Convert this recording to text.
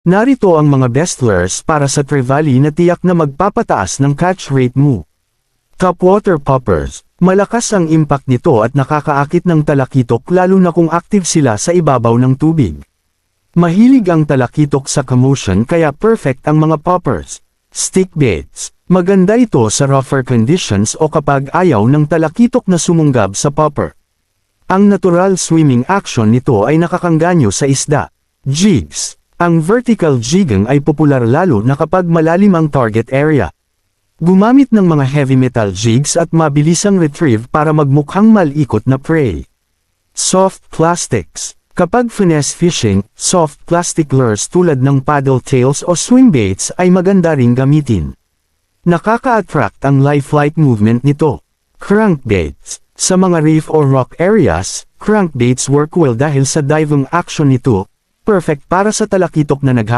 Narito ang mga best lures para sa trevally na tiyak na magpapataas ng catch rate mo. Topwater poppers. Malakas ang impact nito at nakakaakit ng talakitok lalo na kung active sila sa ibabaw ng tubig. Mahilig ang talakitok sa commotion kaya perfect ang mga poppers. Stick baits. Maganda ito sa rougher conditions o kapag ayaw ng talakitok na sumunggab sa popper. Ang natural swimming action nito ay nakakangganyo sa isda. Jigs. Ang vertical jigging ay popular lalo na kapag malalim ang target area. Gumamit ng mga heavy metal jigs at mabilisang retrieve para magmukhang malikot na prey. Soft plastics. Kapag finesse fishing, soft plastic lures tulad ng paddle tails o swim baits ay maganda ring gamitin. Nakaka-attract ang lifelike movement nito. Crankbaits. Sa mga reef or rock areas, crankbaits work well dahil sa diving action nito, perfect para sa talakitok na nagha